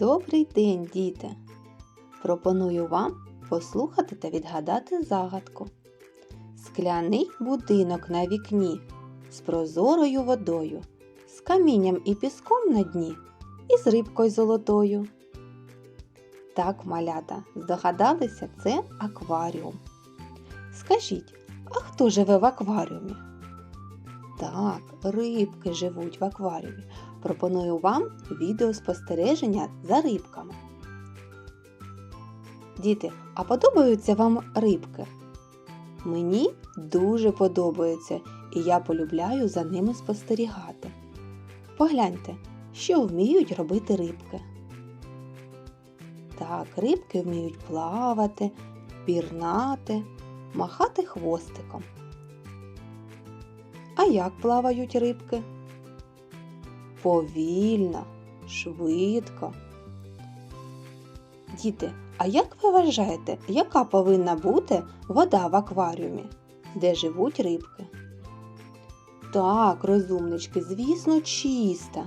Добрий день, діти! Пропоную вам послухати та відгадати загадку. Скляний будинок на вікні з прозорою водою, з камінням і піском на дні і з рибкою золотою. Так, малята, здогадалися, це акваріум. Скажіть, а хто живе в акваріумі? Так, рибки живуть в акваріумі. Пропоную вам відеоспостереження за рибками. Діти, а подобаються вам рибки? Мені дуже подобаються, і я полюбляю за ними спостерігати. Погляньте, що вміють робити рибки. Так, рибки вміють плавати, пірнати, махати хвостиком. А як плавають рибки? Повільно, швидко. Діти, а як ви вважаєте, яка повинна бути вода в акваріумі, де живуть рибки? Так, розумнички, звісно, чиста.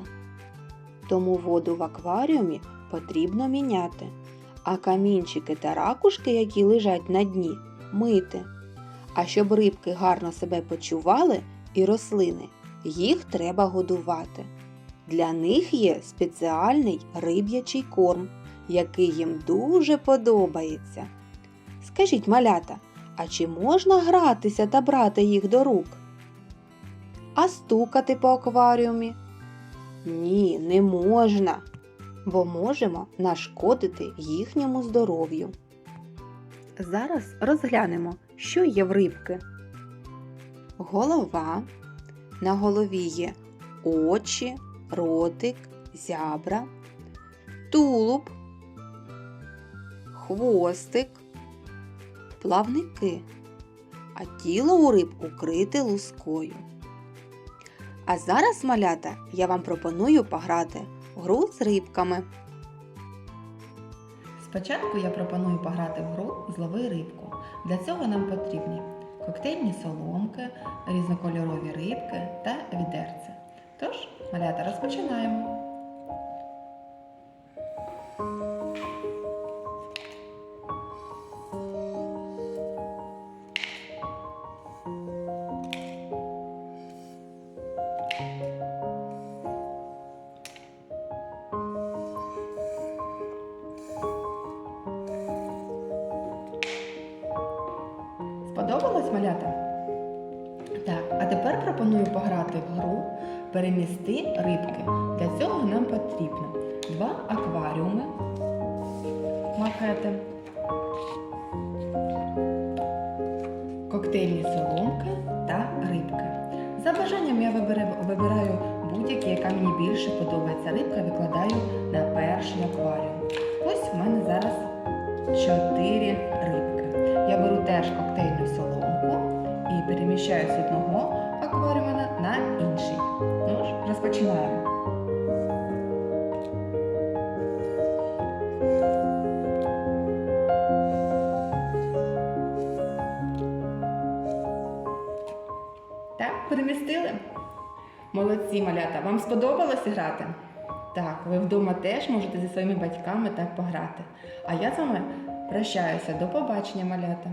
Тому воду в акваріумі потрібно міняти, а камінчики та ракушки, які лежать на дні, мити. А щоб рибки гарно себе почували і рослини, їх треба годувати. Для них є спеціальний риб'ячий корм, який їм дуже подобається. Скажіть, малята, а чи можна гратися та брати їх до рук? А стукати по акваріумі? Ні, не можна, бо можемо нашкодити їхньому здоров'ю. Зараз розглянемо, що є в рибки. Голова. На голові є очі, ротик, зябра, тулуб, хвостик, плавники, а тіло у риб укрите лускою. А зараз, малята, я вам пропоную пограти гру з рибками. Спочатку я пропоную пограти в гру Злови рибку. Для цього нам потрібні коктейльні соломки, різнокольорові рибки та відерця. Тож, малята, розпочинаємо. Сподобалось малята? Так, а тепер пропоную пограти в гру Перемісти рибки. Для цього нам потрібно два акваріуми, макети, коктейльні соломки та рибки. За бажанням я вибираю, будь-які, яка мені більше подобається рибка, переміщаю з одного акваріума на інший. Ну ж, розпочинаємо. Так, перемістили? Молодці, малята. Вам сподобалося грати? Так, ви вдома теж можете зі своїми батьками так пограти. А я з вами прощаюся. До побачення, малята.